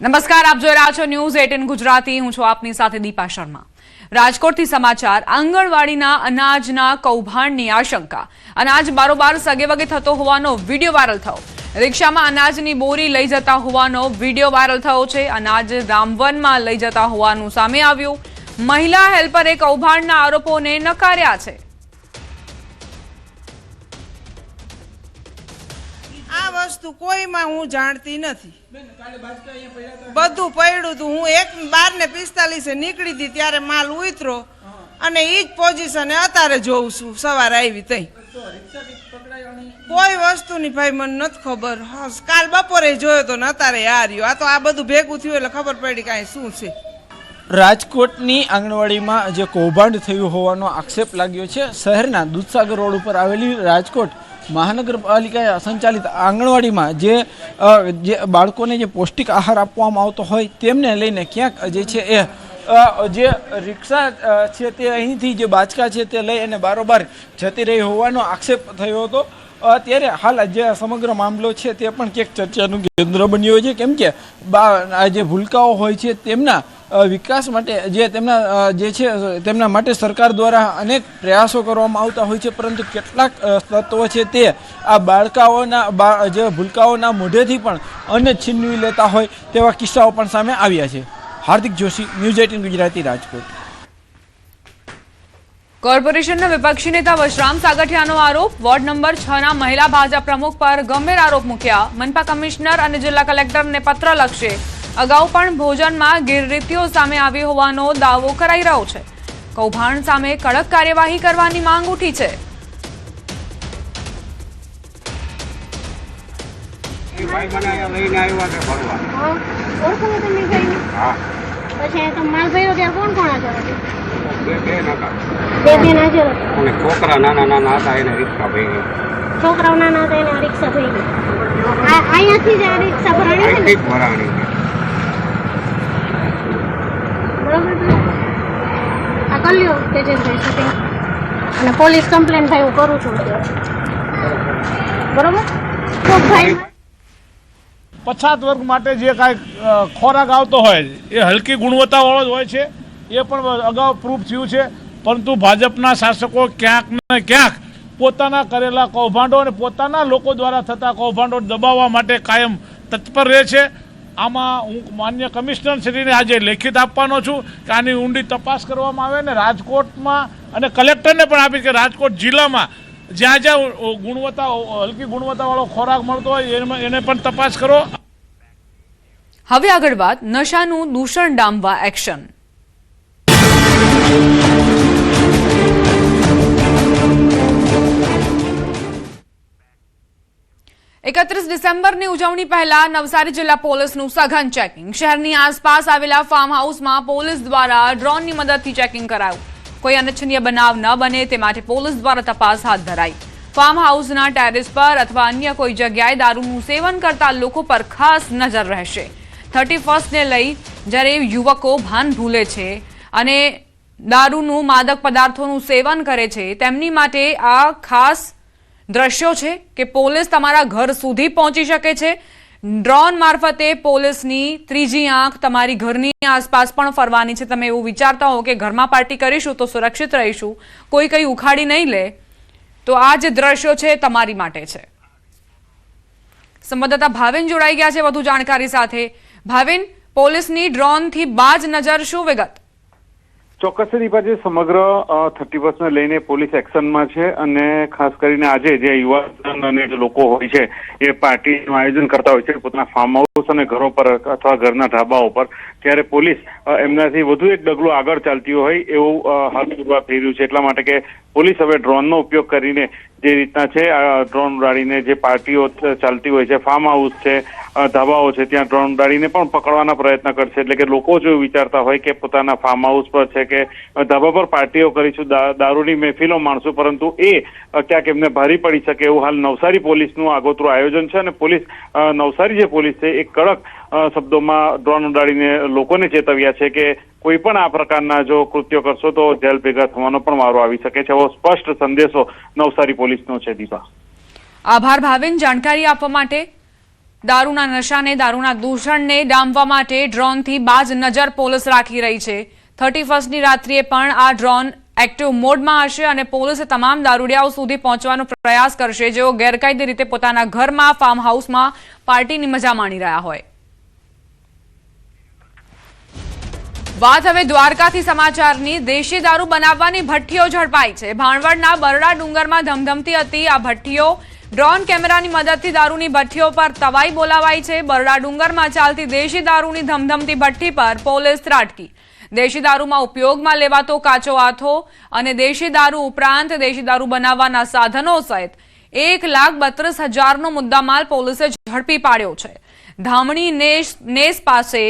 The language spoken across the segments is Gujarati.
નમસ્કાર, આપ જોઈ રહ્યા છો ન્યૂઝ એટીન ગુજરાતી. હું છું આપની સાથે દીપા શર્મા. રાજકોટથી સમાચાર, આંગણવાડીના અનાજના કૌભાંડની આશંકા. અનાજ બારોબાર સગેવગે થતો હોવાનો વીડિયો વાયરલ થયો. રિક્ષામાં અનાજની બોરી લઈ જતા હોવાનો વીડિયો વાયરલ થયો છે. અનાજ રામવનમાં લઈ જતા હોવાનું સામે આવ્યું. મહિલા હેલ્પરે કૌભાંડના આરોપોને નકાર્યા છે. વસ્તુ કોઈમાં હું જાણતી નથી. બધું પડ્યું હતું હું એક બાર ને પિસ્તાલીસે નીકળી હતી ત્યારે માલ ઉતરો અને એ જ પોઝિશને અત્યારે જોઉં છું. સવારે આવી તઈ. કોઈ વસ્તુની ભાઈ મને નથી ખબર. હસ કાલ બપોરે જોયો તો ને અત્યારે આ રહ્યો. આ તો આ બધું ભેગું થયું એટલે ખબર પડી કાંઈ શું છે. રાજકોટની આંગણવાડીમાં જે કૌભાંડ થયું હોવાનો આક્ષેપ લાગ્યો છે. શહેરના દૂધસાગર રોડ ઉપર આવેલી રાજકોટ મહાનગરપાલિકા સંચાલિત આંગણવાડીમાં જે જે બાળકોને જે પૌષ્ટિક આહાર આપવામાં આવતો હોય તેમને લઈને ક્યાંક જે છે એ જે રિક્ષા છે તે અહીંથી જે બાચકા છે તે લઈ અને બારોબાર જતી રહી હોવાનો આક્ષેપ થયો હતો. અત્યારે ત્યારે હાલ જે સમગ્ર મામલો છે તે પણ ક્યાંક ચર્ચાનું કેન્દ્ર બન્યો છે. કેમ કે બા જે ભૂલકાઓ હોય છે તેમના વિકાસ માટે જે તેમના જે છે તેમના માટે સરકાર દ્વારા અનેક પ્રયાસો કરવામાં આવતા હોય છે, પરંતુ કેટલાક તત્વો છે તે આ બાળકાઓના જે ભૂલકાઓના મોઢેથી પણ અન્ન છીનવી લેતા હોય તેવા કિસ્સાઓ પણ સામે આવ્યા છે. Hardik Joshi, news eighteen Gujarati, Rajkot. કોર્પોરેશનના વિપક્ષી નેતા વશરામ સાગઠિયાનો આરોપ, વોર્ડ નંબર છ ના મહિલા ભાજપ પ્રમુખ પર ગંભીર આરોપ મૂક્યા. મનપા કમિશનર અને જિલ્લા કલેક્ટરને પત્ર લખશે. અગાઉ પણ ભોજનમાં ગેરરીતિઓ સામે આવી હોવાનો દાવો કરાઈ રહ્યો છે. કૌભાંડ સામે કડક કાર્યવાહી કરવાની માંગ ઉઠી છે. એ ભાઈ મને અહીંયા લઈને આવ્યા છે ફરવા હા ઓળખો છો તમે ભાઈને હા. પછી તમે માલ ભર્યો ત્યારે કોણ કોણ હાજર હતું? બે બે નકા. બે બેન હાજર હતા? અને છોકરા નાના નાના હતા એને રિક્ષા ભરી ગઈ છોકરાઓ નાના હતા એને રિક્ષા થઈ ગઈ આ અહીંયાથી જ આ રિક્ષા ભરાણી આ કરી તેજસભાઈ શૂટિંગ અને પોલીસ કમ્પ્લેન થાય હું કરું છું બરોબર? તો ભાઈ પછાત વર્ગ માટે જે કાંઈ ખોરાક આવતો હોય, એ હલકી ગુણવત્તાવાળો જ હોય છે. એ પણ અગાઉ પ્રૂફ થયું છે. પરંતુ ભાજપના શાસકો ક્યાંક ને ક્યાંક પોતાના કરેલા કૌભાંડો અને પોતાના લોકો દ્વારા થતા કૌભાંડો દબાવવા માટે કાયમ તત્પર રહે છે. આમાં હું માન્ય કમિશનર શ્રીને આજે લેખિત આપવાનો છું કે આની ઊંડી તપાસ કરવામાં આવે ને રાજકોટમાં અને કલેક્ટરને પણ આપી કે રાજકોટ જિલ્લામાં જ્યાં જ્યાં ગુણવત્તા હલકી ગુણવત્તાવાળો ખોરાક મળતો હોય, એમાં એને પણ તપાસ કરો. હવે આગળ વાત નશાનું દૂષણ ડામવા એક્શન. એકત્રીસ ડિસેમ્બરની ઉજવણી પહેલા નવસારી જિલ્લા પોલીસનું સઘન ચેકિંગ. શહેરની આસપાસ આવેલા ફાર્મ હાઉસમાં પોલીસ દ્વારા ડ્રોનની મદદથી ચેકિંગ કરાયું. કોઈ અનિચ્છનીય બનાવ ન બને તે માટે પોલીસ દ્વારા તપાસ હાથ ધરાઈ. ફાર્મ હાઉસના ટેરેસ પર અથવા અન્ય કોઈ જગ્યાએ દારૂનું સેવન કરતા લોકો પર ખાસ નજર રહેશે. થર્ટી ફર્સ્ટને લઈ જ્યારે યુવકો ભાન ભૂલે છે અને દારૂનું માદક પદાર્થોનું સેવન કરે છે, તેમની માટે આ ખાસ દ્રશ્યો છે કે પોલીસ તમારા ઘર સુધી પહોંચી શકે છે. ડ્રોન મારફતે પોલીસની ત્રીજી આંખ તમારી ઘરની આસપાસ પણ ફરવાની છે. તમે એવું વિચારતા હો કે ઘરમાં પાર્ટી કરીશું તો સુરક્ષિત રહીશું. કોઈ કંઈ ઉખાડી નહીં લે. તો આ જે દ્રશ્યો છે તમારી માટે છે. સંવાદદાતા ભાવિન જોડાઈ ગયા છે વધુ જાણકારી સાથે. ભાવિન, પોલીસની ડ્રોનથી બાજ નજર શું વિગત? ચોક્કસ જે સમગ્ર થર્ટી ફર્સ્ટને લઈને પોલીસ એક્શનમાં છે અને ખાસ કરીને આજે જે યુવાન અને જે લોકો હોય છે, એ પાર્ટીનું આયોજન કરતા હોય છે, પોતાના ફાર્મ હાઉસ અને ઘરો પર અથવા ઘરના ઢાબાઓ પર ત્યારે પોલીસ એમનાથી વધુ એક ડગલું આગળ ચાલતી હોય એવું હાથ પૂરવા થઈ રહ્યું છે. એટલા માટે કે પોલીસ હવે ડ્રોનનો ઉપયોગ કરીને જે રીતના છે ડ્રોન ઉડાડીને જે પાર્ટીઓ ચાલતી હોય છે ફાર્મ હાઉસ છે ધાબાઓ છે, ત્યાં ડ્રોન ઉડાડીને પણ પકડવાના પ્રયત્ન કરશે. એટલે કે લોકો જો વિચારતા હોય કે પોતાના ફાર્મ હાઉસ પર છે કે ધાબા પર પાર્ટીઓ કરીશું દારૂની મહેફિલો માણશું, પરંતુ એ ક્યાંક એમને ભારી પડી શકે એવું હાલ નવસારી પોલીસનું આગોતરું આયોજન છે અને પોલીસ નવસારી જે પોલીસ છે, એ કડક શબ્દોમાં ડ્રોન ઉડાડીને લોકોને ચેતવ્યા છે કે કોઈ પણ આ પ્રકારના જો કૃત્યો કરશો તો જેલ ભેગા થવાનો પણ વારો આવી શકે છે. એવો સ્પષ્ટ સંદેશો નવસારી પોલીસનો છે દીપા. આભાર ભાવિન. જાણકારી આપવા માટે દારૂના નશાને, દારૂના દૂષણને ડામવા માટે ડ્રોનથી બાજ નજર પોલીસ રાખી રહી છે. થર્ટી ફર્સ્ટની રાત્રિએ પણ આ ડ્રોન એક્ટિવ મોડમાં હશે અને પોલીસે તમામ દારૂડિયાઓ સુધી પહોંચવાનો પ્રયાસ કરશે, જેઓ ગેરકાયદે રીતે પોતાના ઘરમાં, ફાર્મ હાઉસમાં પાર્ટીની મજા માણી રહ્યા હોય. વાત હવે દ્વારકાથી સમાચારની. દેશી દારૂ બનાવવાની ભઠ્ઠીઓ ઝડપાઈ છે. ભાણવડના બરડા ડુંગરમાં ધમધમતી હતી આ ભઠ્ઠીઓ. ડ્રોન કેમેરાની મદદથી દારૂની ભઠ્ઠીઓ પર તવાઈ બોલાવાઈ છે. બરડા ડુંગરમાં ચાલતી દેશી દારૂની ધમધમતી ભઠ્ઠી પર પોલીસ ત્રાટકી. દેશી દારૂમાં ઉપયોગમાં લેવાતો કાચો આથો અને દેશી દારૂ ઉપરાંત દેશી દારૂ બનાવવાના સાધનો સહિત એક લાખ બત્રીસ હજારનો મુદ્દામાલ પોલીસે ઝડપી પાડ્યો છે. ધામણી નેસ પાસે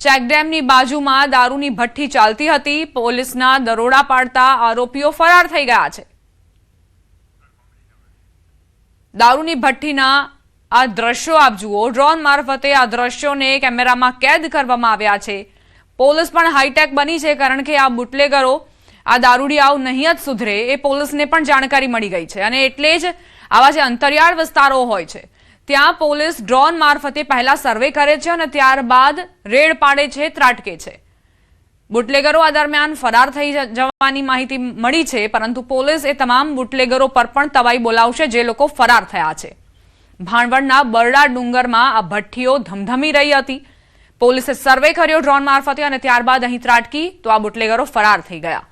ચેકડેમની બાજુમાં દારૂની ભઠ્ઠી ચાલતી હતી. પોલીસના દરોડા પાડતા આરોપીઓ ફરાર થઈ ગયા છે. દારૂની ભઠ્ઠીના આ દ્રશ્યો આપ જુઓ. ડ્રોન મારફતે આ દ્રશ્યોને કેમેરામાં કેદ કરવામાં આવ્યા છે. પોલીસ પણ હાઈટેક બની છે કારણ કે આ બુટલેગરો આ દારૂડિયાઓ નહીં જ સુધરે એ પોલીસને પણ જાણકારી મળી ગઈ છે. અને એટલે જ આવા જે અંતરિયાળ વિસ્તારો હોય છે ત્યાં પોલીસ ડ્રોન મારફતે પહેલા સર્વે કરે છે અને ત્યારબાદ રેડ પાડે છે, ત્રાટકે છે. બુટલેગરો આ દરમિયાન ફરાર થઈ જવાની માહિતી મળી છે, પરંતુ પોલીસ એ તમામ બુટલેગરો પર પણ તવાઈ બોલાવશે જે લોકો ફરાર થયા છે. ભાણવડના બરડા ડુંગરમાં આ ભઠ્ઠીઓ ધમધમી રહી હતી. પોલીસે સર્વે કર્યો ડ્રોન મારફતે અને ત્યારબાદ અહીં ત્રાટકી તો આ બુટલેગરો ફરાર થઈ ગયા.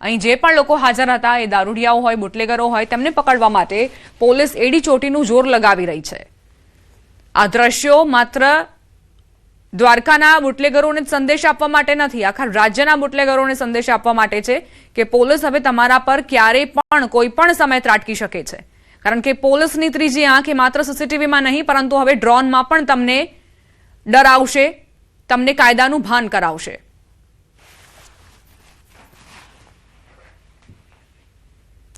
અહીં જે પણ લોકો હાજર હતા એ દારૂડિયાઓ હોય, બુટલેગરો હોય, તેમને પકડવા માટે પોલીસ એડી ચોટીનું જોર લગાવી રહી છે. આ દ્રશ્યો માત્ર દ્વારકાના બુટલેગરોને સંદેશ આપવા માટે નથી, આખા રાજ્યના બુટલેગરોને સંદેશ આપવા માટે છે કે પોલીસ હવે તમારા પર ક્યારેય પણ કોઈ પણ સમય ત્રાટકી શકે છે. કારણ કે પોલીસની ત્રીજી આંખ એ માત્ર સીસીટીવીમાં નહીં, પરંતુ હવે ડ્રોનમાં પણ તમને ડરાવશે, તમને કાયદાનું ભાન કરાવશે.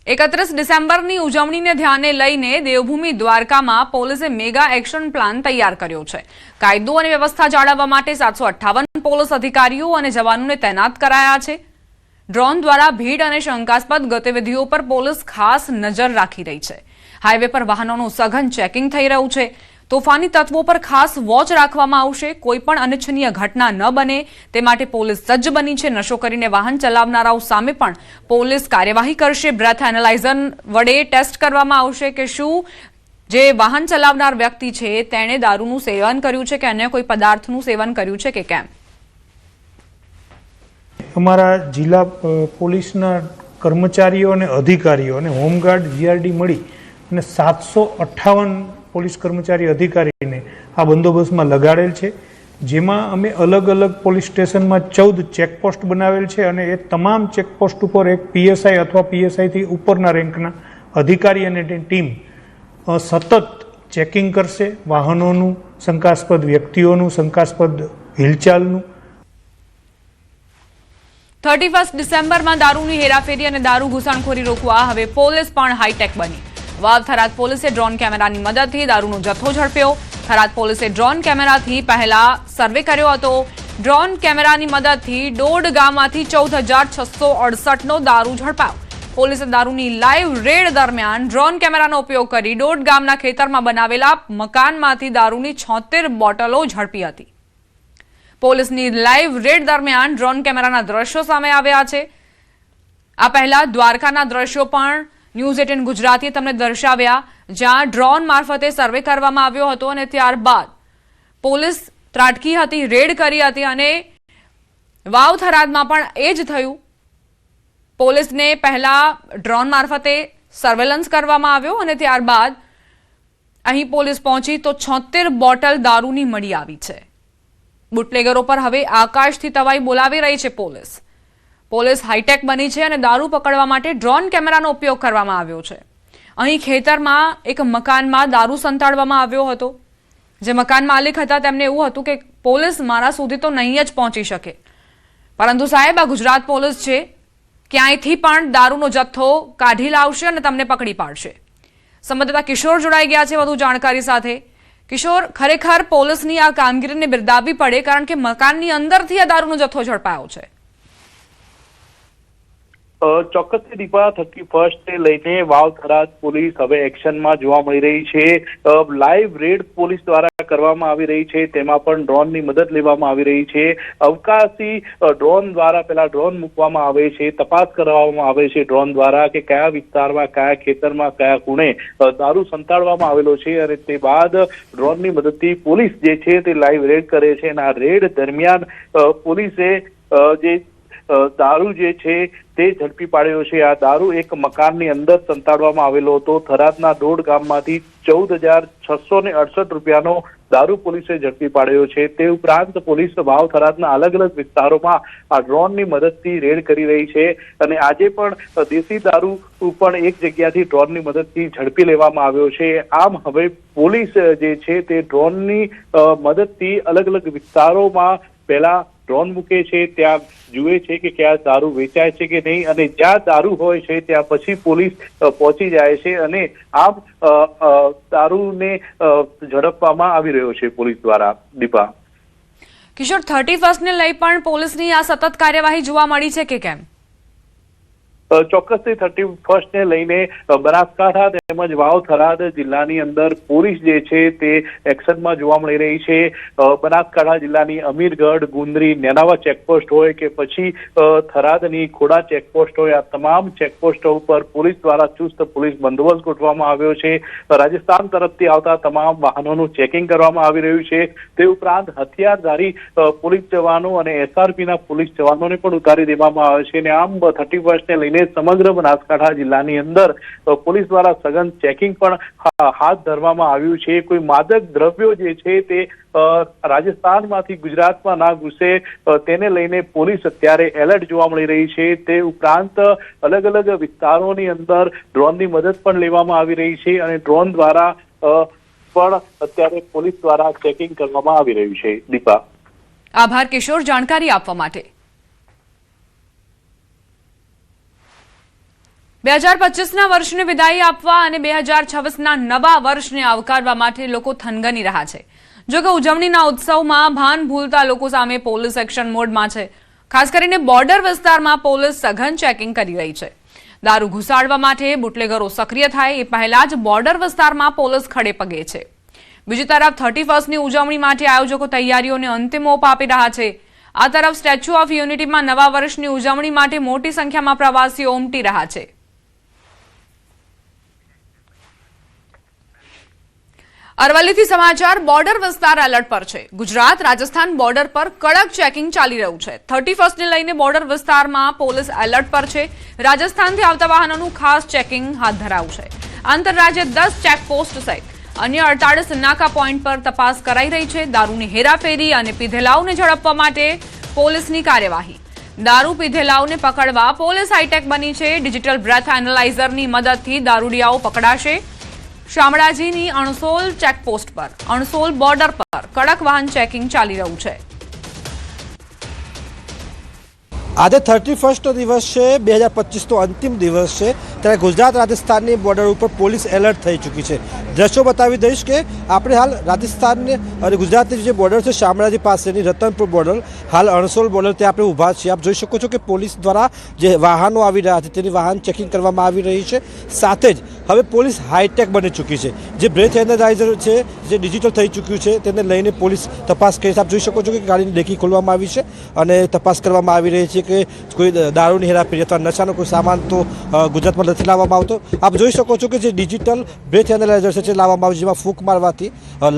એકત્રીસ ડિસેમ્બરની ઉજવણીને ધ્યાને લઈને દેવભૂમિ દ્વારકામાં પોલીસે મેગા એક્શન પ્લાન તૈયાર કર્યો છે. કાયદો અને વ્યવસ્થા જાળવવા માટે સાતસો પોલીસ અધિકારીઓ અને જવાનોને તૈનાત કરાયા છે. ડ્રોન દ્વારા ભીડ અને શંકાસ્પદ ગતિવિધિઓ પર પોલીસ ખાસ નજર રાખી રહી છે. હાઈવે પર વાહનોનું સઘન ચેકિંગ થઈ રહ્યું છે. તોફાની તત્વો પર ખાસ વોચ રાખવામાં આવશે. કોઈ પણ અનિચ્છનીય ઘટના ન બને. તે માટે પોલીસ સજ્જ બની છે. નશો કરીને વાહન ચલાવનારાઓ સામે પણ પોલીસ કાર્યવાહી કરશે. બ્રેથ એનાલાઇઝર વડે ટેસ્ટ કરવામાં આવશે કે શું જે વાહન ચલાવનાર વ્યક્તિ છે, તેણે દારૂનું સેવન કર્યું છે કે અન્ય કોઈ પદાર્થનું સેવન કર્યું છે કે કેમ? અમારા જિલ્લા પોલીસના કર્મચારીઓ અને અધિકારીઓ અને હોમગાર્ડ જીઆરડી મળી અને સાતસો અઠ્ઠાવન પોલીસ કર્મચારી અધિકારીને આ બંદોબસ્તમાં લગાડેલ છે. જેમાં અમે અલગ અલગ પોલીસ સ્ટેશનમાં ચૌદ ચેકપોસ્ટ બનાવેલ છે અને એ તમામ ચેકપોસ્ટ ઉપર એક પીએસઆઈ અથવા પીએસઆઈથી ઉપરના રેન્કના અધિકારી અને ટીમ સતત ચેકિંગ કરશે વાહનોનું, શંકાસ્પદ વ્યક્તિઓનું, શંકાસ્પદ હિલચાલનું. થર્ટી ફર્સ્ટ ડિસેમ્બરમાં દારૂની હેરાફેરી અને દારૂ ઘૂસણખોરી રોકવા, હવે પોલીસ પણ હાઈટેક બની. વાવ થરાદ પોલીસે ડ્રોન કેમેરાની મદદથી દારૂનો જથ્થો ઝડપ્યો. થરાદ પોલીસે ડ્રોન કેમેરાથી પહેલા સર્વે કર્યો હતો. ડ્રોન કેમેરાની મદદથી દોઢ ગામમાંથી ચૌદ હજાર છસો અડસઠનો દારૂ ઝડપાયો. પોલીસે દારૂની લાઈવ રેડ દરમિયાન ડ્રોન કેમેરાનો ઉપયોગ કરી દોઢ ગામના ખેતરમાં બનાવેલા મકાનમાંથી દારૂની છોતેર બોટલો ઝડપી હતી. પોલીસની લાઈવ રેડ દરમિયાન ડ્રોન કેમેરાના દ્રશ્યો સામે આવ્યા છે. આ પહેલા દ્વારકાના દ્રશ્યો પણ ન્યૂઝ એટીન ગુજરાતીએ તમને દર્શાવ્યા, જ્યાં ડ્રોન મારફતે સર્વે કરવામાં આવ્યો હતો અને ત્યારબાદ પોલીસ ત્રાટકી હતી, રેડ કરી હતી અને વાવ થરાદમાં પણ એ જ થયું. પોલીસને પહેલા ડ્રોન મારફતે સર્વેલન્સ કરવામાં આવ્યો અને ત્યારબાદ અહીં પોલીસ પહોંચી તો છોતેર બોટલ દારૂની મળી આવી છે. બુટલેગરો પર હવે આકાશથી તવાઈ બોલાવી રહી છે પોલીસ. પોલીસ હાઈટેક બની છે અને દારૂ પકડવા માટે ડ્રોન કેમેરાનો ઉપયોગ કરવામાં આવ્યો છે. અહીં ખેતરમાં એક મકાનમાં દારૂ સંતાડવામાં આવ્યો હતો. જે મકાન માલિક હતા, તેમને એવું હતું કે પોલીસ મારા સુધી તો નહીં જ પહોંચી શકે. પરંતુ સાહેબ, આ ગુજરાત પોલીસ છે. ક્યાંયથી પણ દારૂનો જથ્થો કાઢી લાવશે અને તમને પકડી પાડશે. સંબંધતા કિશોર જોડાઈ ગયા છે વધુ જાણકારી સાથે. કિશોર, ખરેખર પોલીસની આ કામગીરીને બિરદાવવી પડે કારણ કે મકાનની અંદરથી આ દારૂનો જથ્થો ઝડપાયો છે. ચોક્કસથી દીપા થર્ટી ફર્સ્ટ લઈને વાવ થરાદ પોલીસ હવે એક્શનમાં જોવા મળી રહી છે. લાઈવ રેડ પોલીસ દ્વારા કરવામાં આવી રહી છે. તેમાં પણ ડ્રોનની મદદ લેવામાં આવી રહી છે. અવકાશી ડ્રોન દ્વારા પેલા ડ્રોન મૂકવામાં આવે છે. તપાસ કરવામાં આવે છે ડ્રોન દ્વારા કે કયા વિસ્તારમાં, કયા ખેતરમાં, કયા ખૂણે દારૂ સંતાડવામાં આવેલો છે અને તે બાદ ડ્રોનની મદદથી પોલીસ જે છે તે લાઈવ રેડ કરે છે અને આ રેડ દરમિયાન પોલીસે જે દારૂ જે છે તે ઝડપી પાડ્યો છે. આ દારૂ એક મકાનની અંદર સંતાડવામાં આવેલો હતો. થરાદના દોડ ગામમાંથી ચૌદ હજાર છસો ને અડસઠ રૂપિયાનો દારૂ પોલીસે ઝડપી પાડ્યો છે. તે ઉપરાંત પોલીસ વાવ થરાદના અલગ અલગ વિસ્તારોમાં આ ડ્રોનની મદદથી રેડ કરી રહી છે અને આજે પણ દેશી દારૂ પણ એક જગ્યાથી ડ્રોનની મદદથી ઝડપી લેવામાં આવ્યો છે. આમ હવે પોલીસ જે છે તે ડ્રોનની મદદથી અલગ અલગ વિસ્તારોમાં પહેલા ડ્રોન મૂકે છે ત્યાં જુએ છે કે ક્યાં દારૂ વેચાય છે કે નહીં અને જ્યાં દારૂ હોય છે ત્યાં પછી પોલીસ પહોંચી જાય છે અને અ, દારૂને ઝડપવામાં આવી રહ્યો છે પોલીસ દ્વારા. દીપા. કિશોર થર્ટી ફર્સ્ટને લઈ પણ પોલીસની આ સતત કાર્યવાહી જોવા મળી છે કે કેમ? ચોક્કસથી થર્ટી ફર્સ્ટને લઈને બનાસકાંઠા તેમજ વાવ જિલ્લાની અંદર પોલીસ જે છે તે એક્શનમાં જોવા મળી રહી છે. બનાસકાંઠા જિલ્લાની અમીરગઢ, ગુંદરી, નેનાવા ચેકપોસ્ટ હોય કે પછી થરાદની ખોડા ચેકપોસ્ટ હોય, આ તમામ ચેકપોસ્ટો ઉપર પોલીસ દ્વારા ચુસ્ત પોલીસ બંદોબસ્ત ગોઠવવામાં આવ્યો છે. રાજસ્થાન તરફથી આવતા તમામ વાહનોનું ચેકિંગ કરવામાં આવી રહ્યું છે. તે ઉપરાંત હથિયારધારી પોલીસ જવાનો અને એસઆરપીના પોલીસ જવાનોને પણ ઉતારી દેવામાં આવે છે. અને આમ થર્ટી ફર્સ્ટને લઈને સમગ્ર બનાસકાંઠા જિલ્લાની અંદર પોલીસ દ્વારા સઘન ચેકિંગ પણ હાથ ધરવામાં આવ્યું છે. કોઈ માદક દ્રવ્યો જે છે તે રાજસ્થાનમાંથી ગુજરાતમાં ના ઘૂસે તેને લઈને પોલીસ અત્યારે એલર્ટ જોવા મળી રહી છે. તે ઉપરાંત અલગ અલગ વિસ્તારોની અંદર ડ્રોનની મદદ પણ લેવામાં આવી રહી છે અને ડ્રોન દ્વારા પણ અત્યારે પોલીસ દ્વારા ચેકિંગ કરવામાં આવી રહ્યું છે. દીપા. આભાર, કિશોર. જાણકારી આપવા માટે. બે હજાર પચીસના વર્ષને વિદાય આપવા અને બે હજાર છવ્વીસના નવા વર્ષને આવકારવા માટે લોકો થનગની રહ્યા છે. જોકે ઉજવણીના ઉત્સવમાં ભાન ભૂલતા લોકો સામે પોલીસ એક્શન મોડમાં છે. ખાસ કરીને બોર્ડર વિસ્તારમાં પોલીસ સઘન ચેકિંગ કરી રહી છે. દારૂ ઘુસાડવા માટે બુટલેગરો સક્રિય થાય એ પહેલા જ બોર્ડર વિસ્તારમાં પોલીસ ખડે પગે છે. બીજી તરફ થર્ટી ફર્સ્ટની ઉજવણી માટે આયોજકો તૈયારીઓને અંતિમ ઓપ આપી રહ્યા છે. આ તરફ સ્ટેચ્યુ ઓફ યુનિટીમાં નવા વર્ષની ઉજવણી માટે મોટી સંખ્યામાં પ્રવાસીઓ ઉમટી રહ્યા છે. અરવલ્લીથી સમાચાર, બોર્ડર વિસ્તાર એલર્ટ પર છે. ગુજરાત, રાજસ્થાન બોર્ડર પર કડક ચેકિંગ ચાલી રહ્યું છે. થર્ટી ફર્સ્ટને લઈને બોર્ડર વિસ્તારમાં પોલીસ એલર્ટ પર છે. રાજસ્થાનથી આવતા વાહનોનું ખાસ ચેકિંગ હાથ ધરાયું છે. આંતરરાજ્ય દસ ચેકપોસ્ટ સહિત અન્ય અડતાળીસ નાકા પોઈન્ટ પર તપાસ કરાઈ રહી છે. દારૂની હેરાફેરી અને પીધેલાઓને ઝડપવા માટે પોલીસની કાર્યવાહી. દારૂ પીધેલાઓને પકડવા પોલીસ હાઈટેક બની છે. ડિજિટલ બ્રેથ એનાલાઇઝરની મદદથી દારૂડિયાઓ પકડાશે. શામળાજીની અણસોલ ચેકપોસ્ટ પર અણસોલ બોર્ડર પર કડક વાહન ચેકિંગ ચાલી રહ્યું છે. આજે થર્ટી ફર્સ્ટનો દિવસ છે, બે હજાર પચીસનો અંતિમ દિવસ છે, ત્યારે ગુજરાત રાજસ્થાનની બોર્ડર ઉપર પોલીસ એલર્ટ થઈ ચૂકી છે. દ્રશ્યો બતાવી દઈશ કે આપણે હાલ રાજસ્થાનને અને ગુજરાતની જે બોર્ડર છે, શામળાજી પાસેની રતનપુર બોર્ડર હાલ અણસોલ બોર્ડર ત્યાં આપણે ઊભા છીએ. આપ જોઈ શકો છો કે પોલીસ દ્વારા જે વાહનો આવી રહ્યા છે, તેની વાહન ચેકિંગ કરવામાં આવી રહી છે. સાથે જ હવે પોલીસ હાઈટેક બની ચૂકી છે. જે બ્રેથ એનાલાઇઝર છે, જે ડિજિટલ થઈ ચૂક્યું છે, તેને લઈને પોલીસ તપાસ કરી આપ જોઈ શકો છો કે ગાડીની ડેકી ખોલવામાં આવી છે અને તપાસ કરવામાં આવી રહી છે. કે કોઈ દારૂની હેરાફેરી અથવા નશાનો કોઈ સામાન તો ગુજરાતમાં નથી લાવવામાં આવતો. આપ જોઈ શકો છો કે જે ડિજિટલ બ્રેથ એનાલાઇઝર છે જે લાવવામાં આવે છે, જેમાં ફૂંક મારવાથી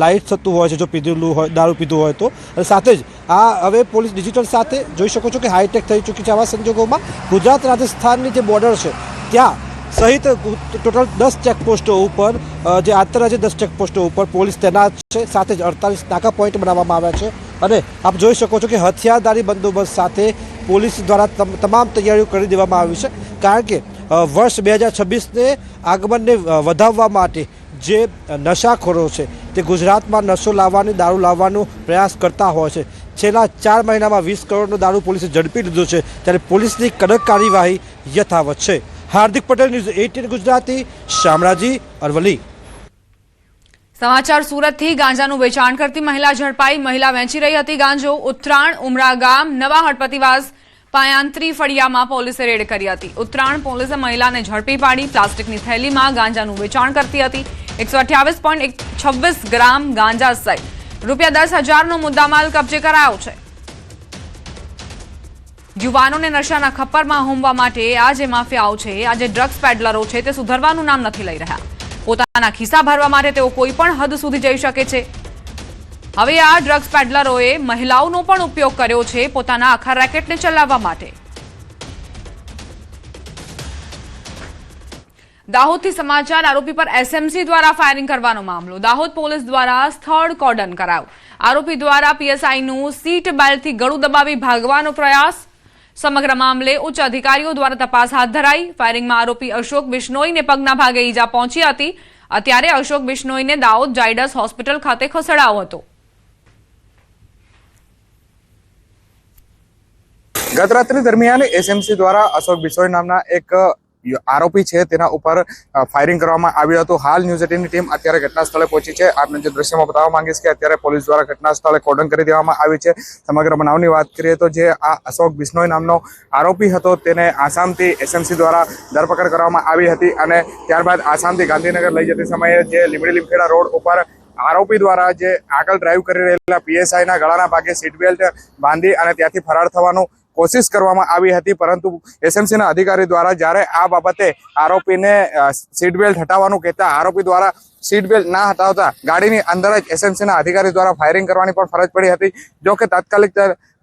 લાઇટ થતું હોય છે, જો પીધેલું હોય, દારૂ પીધું હોય તો. અને સાથે જ આ હવે પોલીસ ડિજિટલ સાથે જોઈ શકો છો કે હાઈટેક થઈ ચૂકી છે આવા સંજોગોમાં. ગુજરાત રાજસ્થાનની જે બોર્ડર છે, ત્યાં સહિત ટોટલ દસ ચેકપોસ્ટો ઉપર જે આંતરરાજ્ય દસ ચેકપોસ્ટો ઉપર પોલીસ તૈનાત છે, સાથે જ અડતાલીસ નાકા પોઈન્ટ બનાવવામાં આવ્યા છે. અને આપ જોઈ શકો છો કે હથિયારદારી બંદોબસ્ત સાથે પોલીસ દ્વારા તમ- તમામ તૈયારીઓ કરી દેવામાં આવી છે. કારણ કે વર્ષ બે હજાર છવ્વીસને આગમનને વધાવવા માટે જે નશાખોરો છે, તે ગુજરાતમાં નશો લાવવાની, દારૂ લાવવાનો પ્રયાસ કરતા હોય છે. છેલ્લા ચાર મહિનામાં વીસ કરોડનો દારૂ પોલીસે ઝડપી લીધો છે, ત્યારે પોલીસની કડક કાર્યવાહી યથાવત છે. Hardik Patel news eighteen Gujarati, Shamlaji, Aravalli. સમાચાર સુરતથી ગાંજાનું વેચાણ કરતી મહિલા ઝડપાઈ. મહિલા વેચી રહી હતી ગાંજો. ઉત્તરાયણ ઉમરા ગામ, નવા હડપતિવાસ પાયાંત્રી ફળિયામાં પોલીસે રેડ કરી હતી. ઉત્તરાયણ પોલીસે મહિલાને ઝડપી પાડી. પ્લાસ્ટિકની થેલીમાં ગાંજાનું વેચાણ કરતી હતી. એકસો ગ્રામ ગાંજા સહિત રૂપિયા દસ હજારનો મુદ્દામાલ કબજે કરાયો છે. યુવાનોને નશાના ખપ્પરમાં હોમવા માટે આ જે માફિયાઓ છે, આ જે ડ્રગ્સ પેડલરો છે, તે સુધરવાનું નામ નથી લઈ રહ્યા. પોતાના ખિસ્સા ભરવા માટે તેઓ કોઈ પણ હદ સુધી જઈ શકે છે. હવે આ ડ્રગ્સ પેડલરોએ મહિલાઓનો પણ ઉપયોગ કર્યો છે પોતાના આખા રેકેટને ચલાવવા માટે. દાહોદથી સમાચાર, આરોપી પર એસએમસી દ્વારા ફાયરિંગ કરવાનો મામલો. દાહોદ પોલીસ દ્વારા સ્થળ કોર્ડન કરાયું આરોપી દ્વારા પીએસઆઈનું સીટ બેલ્ટથી ગળું દબાવી ભાગવાનો પ્રયાસ સમગ્ર મામલે ઉચ્ચ અધિકારીઓ દ્વારા તપાસ હાથ ધરાઈ ફાયરિંગમાં આરોપી અશોક બિશ્નોઈને પગના ભાગે ઈજા પહોંચી હતી. અત્યારે અશોક બિશ્નોઈને દાઉદ જાયડસ હોસ્પિટલ ખાતે ખસેડાયો હતો. ગત રાત્રિ દરમિયાન એસએમસી દ્વારા અશોક બિશોઈ નામના એક આરોપી છે તેના ઉપર ફાયરિંગ કરવામાં આવ્યું હતું. હાલ ન્યૂઝ એટીનની ટીમ અત્યારે ઘટના સ્થળે પહોંચી છે. આપને જે દ્રશ્યમાં બતાવવા માંગીશ કે અત્યારે પોલીસ દ્વારા ઘટના સ્થળે કોર્ડન કરી દેવામાં આવી છે. સમગ્ર બનાવની વાત કરીએ તો જે આ અશોક બિશ્નોઈ નામનો આરોપી હતો તેને આસામથી એસએમસી દ્વારા ધરપકડ કરવામાં આવી હતી અને ત્યારબાદ આસામથી ગાંધીનગર લઈ જતી સમયે જે લીમડી લીમખેડા રોડ ઉપર આરોપી દ્વારા જે આગળ ડ્રાઈવ કરી રહેલા પીએસઆઈના ગળાના ભાગે સીટ બેલ્ટ બાંધી અને ત્યાંથી ફરાર થવાનું કોશિશ કરવામાં આવી હતી, પરંતુ એસએમસીના અધિકારી દ્વારા જ્યારે આ બાબતે આરોપીને સીટ બેલ્ટ હટાવવાનું કહેતા આરોપી દ્વારા સીટ બેલ્ટ ના હટાવતા ગાડીની અંદર જ એસએમસીના અધિકારી દ્વારા ફાયરિંગ કરવાની પણ ફરજ પડી હતી, જો કે તાત્કાલિક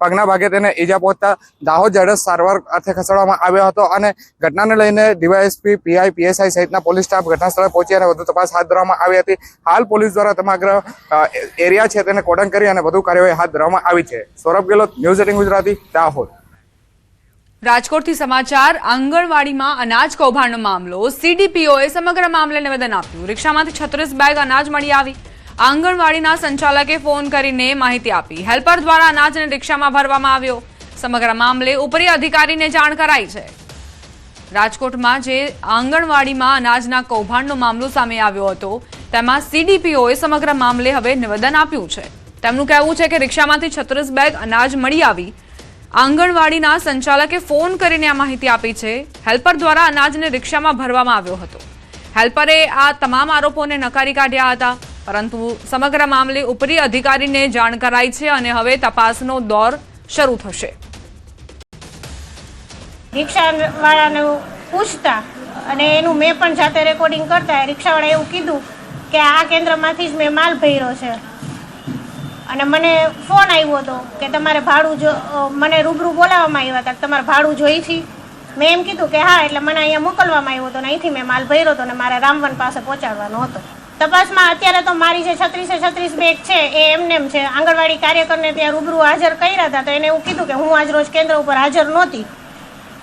પગના ભાગે તેને ઈજા પહોંચતા દાહોદ ઝડસ સારવાર અર્થે ખસેડવામાં આવ્યો હતો અને ઘટનાને લઈને ડીવાયએસપી, પીઆઈ, પીએસઆઈ સહિતના પોલીસ સ્ટાફ ઘટના સ્થળે પહોંચી અને વધુ તપાસ હાથ ધરવામાં આવી હતી. હાલ પોલીસ દ્વારા સમગ્ર એરિયા છે તેને કોડન કરી અને વધુ કાર્યવાહી હાથ ધરવામાં આવી છે. Saurabh Gehlot news eighteen Gujarati, Dahod. રાજકોટથી સમાચાર, આંગણવાડીમાં અનાજ કૌભાંડનો મામલો. સીડીપીઓએ સમગ્ર મામલે નિવેદન આપ્યું. રિક્ષામાંથી છત્રીસ બેગ અનાજ મળી આવી. આંગણવાડીના સંચાલકે ફોન કરીને માહિતી આપી. હેલ્પર દ્વારા અનાજને રિક્ષામાં ભરવામાં આવ્યો. સમગ્ર મામલે ઉપરી અધિકારીને જાણ કરાઈ છે. રાજકોટમાં જે આંગણવાડીમાં અનાજના કૌભાંડનો મામલો સામે આવ્યો હતો, તેમાં સીડીપીઓએ સમગ્ર મામલે હવે નિવેદન આપ્યું છે. તેમનું કહેવું છે કે રિક્ષામાંથી છત્રીસ બેગ અનાજ મળી આવી. આંગણવાડીના સંચાલકે ફોન કરીને આ માહિતી આપી છે. હેલ્પર દ્વારા અનાજને રિક્ષામાં ભરવામાં આવ્યો હતો. હેલ્પરે આ તમામ આરોપોને નકારી કાઢ્યા હતા, પરંતુ સમગ્ર મામલે ઉપરી અધિકારીને જાણ કરાઈ છે અને હવે તપાસનો દોર શરૂ થશે. રિક્ષાવાળાને પૂછતા અને એનું મેં પણ જાતે રેકોર્ડિંગ કરતા, રિક્ષાવાળાએ એવું કીધું કે આ કેન્દ્રમાંથી જ મેં માલ ભર્યો છે. અને મને ફોન આવ્યો હતો કે તમારે ભાડું જો મને રૂબરૂ બોલાવવામાં આવ્યા હતા તમારે ભાડું જોઈ છે મેં એમ કીધું કે હા, એટલે મને અહીંયા મોકલવામાં આવ્યો હતો ને અહીંથી મેં માલ ભર્યો હતો ને મારે રામવન પાસે પહોંચાડવાનો હતો. તપાસમાં અત્યારે તો મારી જે છત્રીસે છત્રીસ બેગ છે એ એમનેમ છે, આંગણવાડી કાર્યકરને ત્યાં રૂબરૂ હાજર કર્યા હતા તો એને એવું કીધું કે હું આજ રોજ કેન્દ્ર ઉપર હાજર નહોતી.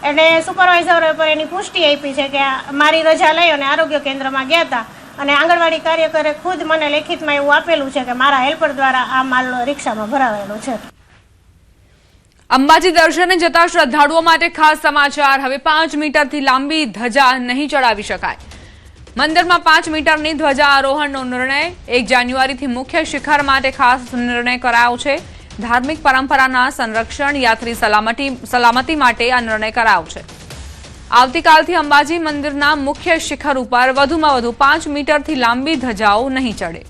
એટલે સુપરવાઇઝર પર એની પુષ્ટિ આપી છે કે મારી રજા લઈ અને આરોગ્ય કેન્દ્રમાં ગયા હતા. અને આંગણવાડી કાર્યકરે ખુદ મને લેખિતમાં એવું આપેલું છે કે મારા હેલ્પર દ્વારા આ માલ રિક્ષામાં ભરાવેલો છે. અંબાજી દર્શને જતા શ્રદ્ધાળુઓ માટે ખાસ સમાચાર. હવે પાંચ મીટરથી લાંબી ધજા નહીં ચડાવી શકાય. મંદિરમાં પાંચ મીટરની ધ્વજા આરોહણનો નિર્ણય એક જાન્યુઆરીથી મુખ્ય શિખર માટે ખાસ નિર્ણય કરાયો છે. ધાર્મિક પરંપરાના સંરક્ષણ, યાત્રી સલામતી માટે આ નિર્ણય કરાયો છે. આવતીકાલથી અંબાજી મંદિરના મુખ્ય શિખર ઉપર વધુમાં વધુ પાંચ મીટરથી લાંબી ધજાઓ નહીં ચડે.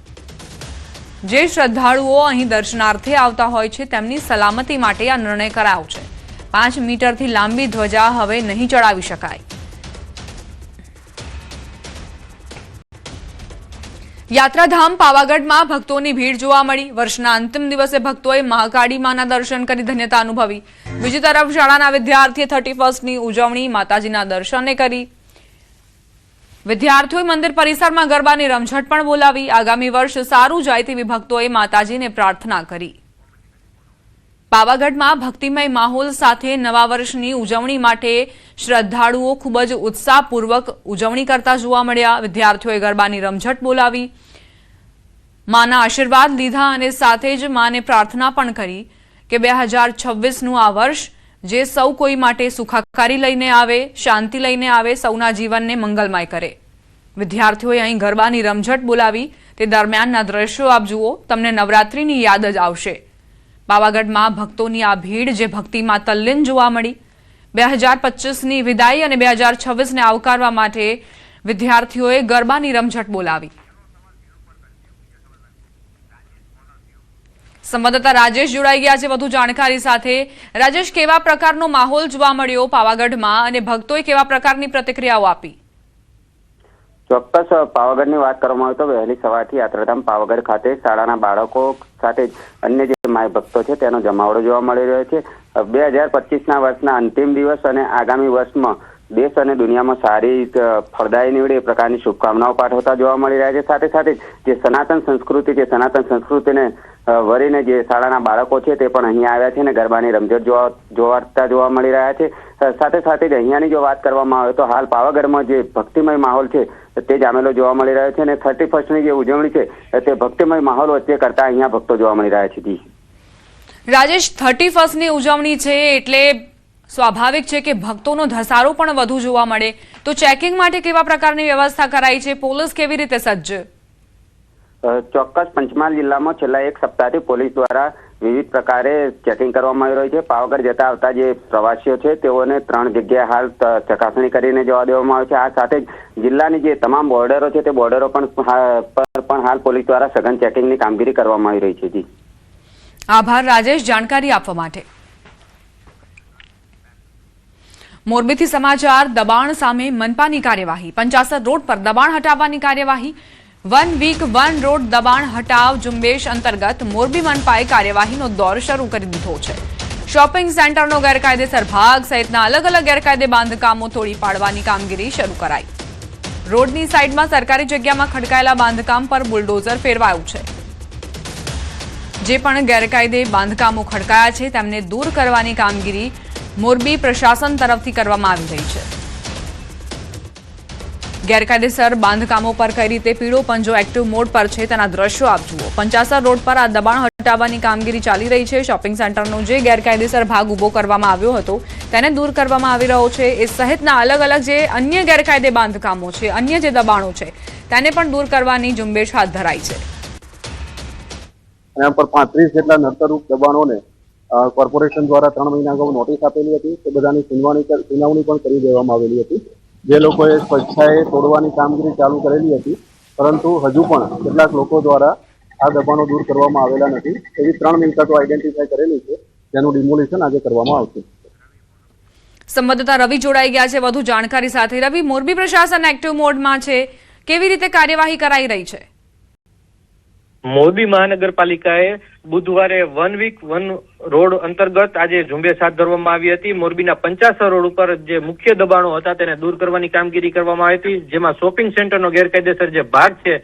જે શ્રદ્ધાળુઓ અહીં દર્શનાર્થે આવતા હોય છે, તેમની સલામતી માટે આ નિર્ણય કરાયો છે. પાંચ મીટરથી લાંબી ધ્વજા હવે નહીં ચડાવી શકાય. યાત્રાધામ પાવાગઢમાં ભક્તોની ભીડ જોવા મળી. વર્ષના અંતિમ દિવસે ભક્તોએ મહાકાળી માના દર્શન કરી ધન્યતા અનુભવી. બીજી તરફ શાળાના વિદ્યાર્થીએ થર્ટી ફર્સ્ટની ઉજવણી માતાજીના દર્શને કરી. વિદ્યાર્થીઓએ મંદિર પરિસરમાં ગરબાની રમઝટ પણ બોલાવી. આગામી વર્ષ સારું જાય તેવી ભક્તોએ માતાજીને પ્રાર્થના કરી. પાવાગઢમાં ભક્તિમય માહોલ સાથે નવા વર્ષની ઉજવણી માટે શ્રદ્ધાળુઓ ખૂબ જ ઉત્સાહપૂર્વક ઉજવણી કરતા જોવા મળ્યા. વિદ્યાર્થીઓએ ગરબાની રમઝટ બોલાવી. માના આશીર્વાદ લીધા અને સાથે જ માને પ્રાર્થના પણ કરી. કે બે હજાર છવ્વીસનું આ વર્ષ જે સૌ કોઈ માટે સુખાકારી લઈને આવે, શાંતિ લઈને આવે, સૌના જીવનને મંગલમય કરે. વિદ્યાર્થીઓએ અહીં ગરબાની રમઝટ બોલાવી. તે દરમિયાનના દ્રશ્યો આપ જુઓ, તમને નવરાત્રિની યાદ જ આવશે. પાવાગઢમાં ભક્તોની આ ભીડ જે ભક્તિમાં તલ્લીન જોવા મળી. બે હજાર પચીસની વિદાય અને બે હજાર છવ્વીસને આવકારવા માટે વિદ્યાર્થીઓએ ગરબાની રમઝટ બોલાવી. સંવાદદાતા રાજેશ જોડાઈ ગયા છે વધુ જાણકારી સાથે. રાજેશ, કેવા પ્રકારનો માહોલ જોવા મળ્યો પાવાગઢમાં અને ભક્તોએ કેવા પ્રકારની પ્રતિક્રિયાઓ આપી? ચોક્કસ પાવાગઢની વાત કરવામાં આવે તો વહેલી સવારથી યાત્રાધામ પાવાગઢ ખાતે શાળાના બાળકો સાથે અન્ય જે માય ભક્તો છે તેનો જમાવડો જોવા મળી રહ્યો છે. બે હજાર પચીસના વર્ષના અંતિમ દિવસ અને આગામી વર્ષમાં દેશ અને દુનિયામાં સારી ફળદાયી નીવડે એ પ્રકારની શુભકામનાઓ પાઠવતા જોવા મળી રહ્યા છે. સાથે સાથે જે સનાતન સંસ્કૃતિ છે, સનાતન સંસ્કૃતિને વરીને જે શાળાના બાળકો છે તે પણ અહીંયા આવ્યા છે અને ગરબાની રમઝટ જોવા, જોવાતા જોવા મળી રહ્યા છે. સાથે સાથે જ અહીંયાની જો વાત કરવામાં આવે તો હાલ પાવાગઢમાં જે ભક્તિમય માહોલ છે તે જામેલો જોવા મળી રહ્યો છે અને થર્ટી ફર્સ્ટની જે ઉજવણી છે તે ભક્તિમય માહોલ વચ્ચે કરતા અહીંયા ભક્તો જોવા મળી રહ્યા છે. રાજેશ, થર્ટી ફર્સ્ટની ઉજવણી છે એટલે સ્વાભાવિક છે કે ભક્તોનો ધસારો પણ વધુ જોવા મળે. તો ચેકિંગ માટે કેવા પ્રકારની વ્યવસ્થા કરાઈ છે? પોલીસ કેવી રીતે સજ્જ? ચોક્કસ પંચમહાલ જિલ્લામાં છેલ્લા એક સપ્તાહથી પોલીસ દ્વારા વિવિધ પ્રકારે ચેકિંગ કરવામાં આવી રહ્યું છે. પાવાગઢ જતા આવતા જે પ્રવાસીઓ છે તેઓને ત્રણ જગ્યાએ હાલ ચકાસણી કરીને જવા દેવામાં આવે છે. આ સાથે જ જિલ્લાની જે તમામ બોર્ડરો છે તે બોર્ડરો પણ પર પણ હાલ પોલીસ દ્વારા સઘન ચેકિંગની કામગીરી કરવામાં આવી રહી છે. જી. આભાર રાજેશ. જાણકારી આપવા માટે. મોરબીથી સમાચાર, દબાણ સામે મનપાની કાર્યવાહી. પંચાસર રોડ પર દબાણ હટાવવાની કાર્યવાહી. વન વીક વન રોડ દબાણ હટાવ ઝુંબેશ અંતર્ગત મોરબી મનપાએ કાર્યવાહીનો દોર શરૂ કરી દીધો છે. શોપિંગ સેન્ટરનો ગેરકાયદેસર ભાગ સહિતના અલગ અલગ ગેરકાયદે બાંધકામો તોડી પાડવાની કામગીરી શરૂ કરાઈ. રોડની સાઈડમાં સરકારી જગ્યામાં ખડકાયેલા બાંધકામ પર બુલડોઝર ફેરવાયું છે. જે પણ ગેરકાયદે બાંધકામો ખડકાયા છે, તેમને દૂર કરવાની કામગીરી મોરબી પ્રશાસન તરફથી કરવામાં આવી રહી છે. ગેરકાયદેસર બાંધકામો પર કઈ રીતે પીળો પંજો એક્ટિવ મોડ પર છે તેના દ્રશ્યો આપ જુઓ. પંચાસર રોડ પર આ દબાણ હટાવવાની કામગીરી ચાલી રહી છે. શોપિંગ સેન્ટરનો જે ગેરકાયદેસર ભાગ ઊભો કરવામાં આવ્યો હતો, તેને દૂર કરવામાં આવી રહ્યો છે. એ સહિતના અલગ અલગ જે અન્ય ગેરકાયદે બાંધકામો છે, અન્ય જે દબાણો છે, તેને પણ દૂર કરવાની ઝુંબેશ હાથ ધરાઈ છે. એના પર પાંત્રીસ જેટલા નડતરરૂપ દબાણોને કોર્પોરેશન દ્વારા ત્રણ મહિના અગાઉ નોટિસ આપેલી હતી તે બધાની સુનાવણી સુનાવણી પણ કરી દેવામાં આવેલી હતી. જે લોકોએ સ્વેચ્છાએ તોડવાની કામગીરી ચાલુ કરેલી હતી, પરંતુ હજુ પણ કેટલાક લોકો દ્વારા આ દબાણો દૂર કરવામાં આવેલા નથી. એવી ત્રણ મિલકતો આઈડેન્ટિફાઈ કરેલી છે, જેનું ડિમોલિશન આજે કરવામાં આવશે. સંવાદદાતા રવિ જોડાઈ ગયા છે. વધુ જાણકારી સાથે. રવિ, મોરબી પ્રશાસન એક્ટિવ મોડમાં છે. કેવી રીતે કાર્યવાહી કરાઈ રહી છે? મોરબી મહાનગરપાલિકાએ બુધવારે વન વીક વન રોડ અંતર્ગત આજે ઝુંબેશ હાથ ધરવામાં આવી હતી. મોરબીના પંચાસર રોડ ઉપર જે મુખ્ય દબાણો હતા તેને દૂર કરવાની કામગીરી કરવામાં આવી હતી. જેમાં શોપિંગ સેન્ટરનો ગેરકાયદેસર જે ભાગ છે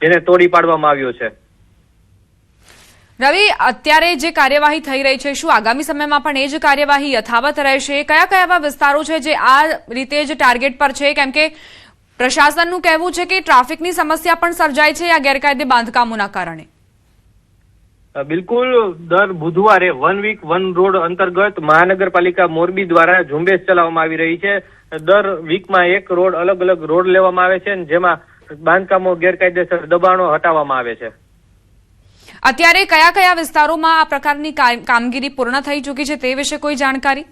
જેને તોડી પાડવામાં આવ્યો છે. રવિ, અત્યારે જે કાર્યવાહી થઈ રહી છે, શું આગામી સમયમાં પણ એ જ કાર્યવાહી યથાવત રહેશે? કયા કયા એવા વિસ્તારો છે જે આ રીતે જ ટાર્ગેટ પર છે? કેમ કે પ્રશાસનનું કહેવું છે કે ટ્રાફિકની સમસ્યા પણ સર્જાય છે આ ગેરકાયદે બાંધકામોના કારણે. બિલકુલ. દર બુધવારે વન વીક વન રોડ અંતર્ગત મહાનગરપાલિકા મોરબી દ્વારા ઝુંબેશ ચલાવવામાં આવી રહી છે. દર વીકમાં એક રોડ અલગ અલગ રોડ લેવામાં આવે છે અને જેમાં બાંધકામો ગેરકાયદેસર દબાણો હટાવવામાં આવે છે. અત્યારે કયા કયા વિસ્તારોમાં આ પ્રકારની કામગીરી પૂર્ણ થઈ ચૂકી છે તે વિશે કોઈ જાણકારી?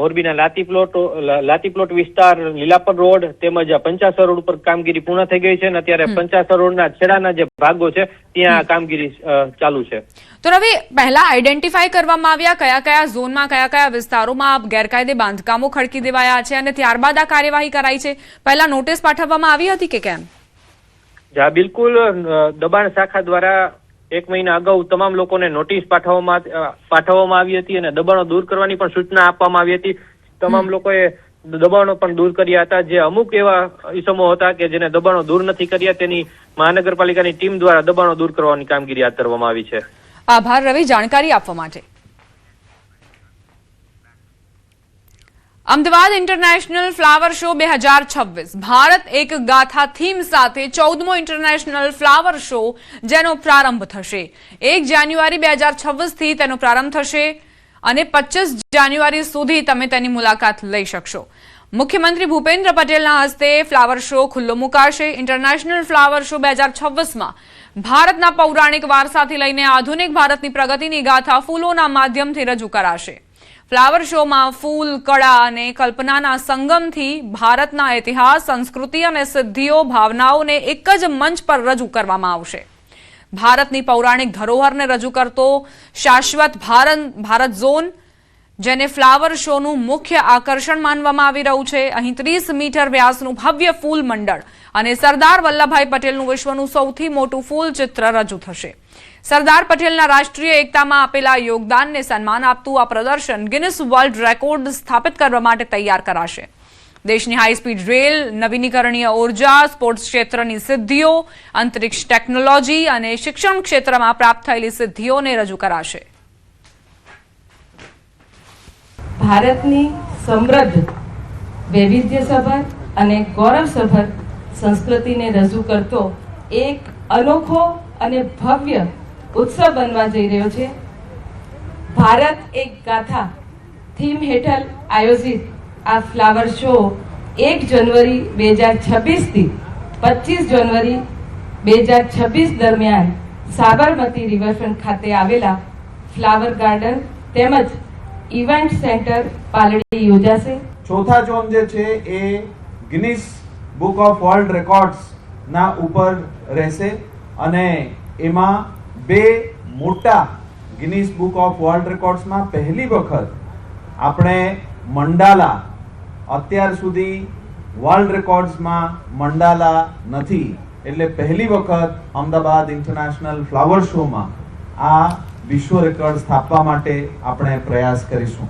મોરબીના લાતી પ્લોટ લાતી પ્લોટ વિસ્તાર લીલાપર રોડ તેમજ પંચાસર રોડ ઉપર કામગીરી પૂર્ણ થઈ ગઈ છે અને અત્યારે પંચાસર રોડના છેડાના જે ભાગો છે ત્યાં કામગીરી ચાલુ છે. તો રવિ પહેલા આઈડેન્ટિફાઈ કરવામાં આવ્યા કયા કયા ઝોનમાં કયા કયા વિસ્તારોમાં ગેરકાયદે બાંધકામો ખડકી દેવાયા છે અને ત્યારબાદ આ કાર્યવાહી કરાઈ છે? પહેલા નોટિસ પાઠવવામાં આવી હતી કે કેમ? જા બિલકુલ દબાણ શાખા દ્વારા એક મહિના અગાઉ તમામ લોકોને નોટિસ પાઠવવામાં પાઠવવામાં આવી હતી અને દબાણો દૂર કરવાની પણ સૂચના આપવામાં આવી હતી. તમામ લોકોએ દબાણો પણ દૂર કર્યા હતા. જે અમુક એવા ઇસમો હતા કે જેને દબાણો દૂર નથી કર્યા તેની મહાનગરપાલિકાની ટીમ દ્વારા દબાણો દૂર કરવાની કામગીરી હાથ ધરવામાં આવી છે. આભાર રવિ જાણકારી આપવા માટે. અમદાવાદ ઇન્ટરનેશનલ ફ્લાવર શો બે હજાર છવ્વીસ. ભારત એક ગાથા થીમ સાથે ચૌદમો ઇન્ટરનેશનલ ફ્લાવર શો જેનો પ્રારંભ થશે. એક જાન્યુઆરી બે હજાર છવ્વીસથી તેનો પ્રારંભ થશે અને પચીસ જાન્યુઆરી સુધી તમે તેની મુલાકાત લઈ શકશો. મુખ્યમંત્રી ભૂપેન્દ્ર પટેલના હસ્તે ફ્લાવર શો ખુલ્લો મુકાશે. ઇન્ટરનેશનલ ફ્લાવર શો બે હજાર છવ્વીસમાં ભારતના પૌરાણિક વારસાથી લઈને આધુનિક ભારતની પ્રગતિની ગાથા ફૂલોના માધ્યમથી રજૂ કરાશે. ફ્લાવર શોમાં ફૂલ, કળા અને કલ્પનાના સંગમથી ભારતના ઇતિહાસ, સંસ્કૃતિ અને સિદ્ધિઓ, ભાવનાઓને એક જ મંચ પર રજૂ કરવામાં આવશે. ભારતની પૌરાણિક ધરોહરને રજૂ કરતો શાશ્વત ભારત ભારત ઝોન, જેને ફ્લાવર શોનું મુખ્ય આકર્ષણ માનવામાં આવી રહ્યું છે. અહીં ત્રીસ મીટર વ્યાસનું ભવ્ય ફૂલ મંડળ અને સરદાર વલ્લભભાઈ પટેલનું વિશ્વનું સૌથી મોટું ફૂલ ચિત્ર રજૂ થશે. સરદાર પટેલના રાષ્ટ્રીય એકતામાં આપેલા યોગદાનને સન્માન આપતું આ પ્રદર્શન ગિનિસ વર્લ્ડ રેકોર્ડ સ્થાપિત કરવા માટે તૈયાર કરાશે. દેશની હાઈસ્પીડ રેલ નવીનીકરણીય ઊર્જા સ્પોર્ટ્સ ક્ષેત્રની સિદ્ધિઓ, અંતરિક્ષ ટેકનોલોજી અને શિક્ષણ ક્ષેત્રમાં પ્રાપ્ત થયેલી સિદ્ધિઓને રજૂ કરાશે. ભારતની સમૃદ્ધ વૈવિધ્યસભર અને ગૌરવસભર સંસ્કૃતિને રજૂ કરતો એક અનોખો અને ભવ્ય ઉત્સવ બનવા જઈ રહ્યો છે. ભારત એક ગાથા થીમ હેઠળ આયોજિત આ ફ્લાવર શો એક જનવરી બે હજાર છવ્વીસથી પચીસ જાન્યુઆરી બે હજાર છવ્વીસ દરમિયાન સાબરમતી રિવરફ્રન્ટ ખાતે આવેલા ફ્લાવર ગાર્ડન તેમજ ઇવેન્ટ સેન્ટર પાલડી યોજાશે. ચોથા ઝોન જે છે એ Guinness book of world records ના ઉપર રહેશે અને એમાં બે મોટા ગિનિસ બુક ઓફ વર્લ્ડ રેકોર્ડ્સમાં પહેલી વખત આપણે મંડાલા અત્યાર સુધી વર્લ્ડ રેકોર્ડ્સમાં મંડાલા નથી. એટલે પહેલી વખત અમદાવાદ ઇન્ટરનેશનલ ફ્લાવર શોમાં આ વિશ્વ રેકોર્ડ સ્થાપવા માટે આપણે પ્રયાસ કરીશું.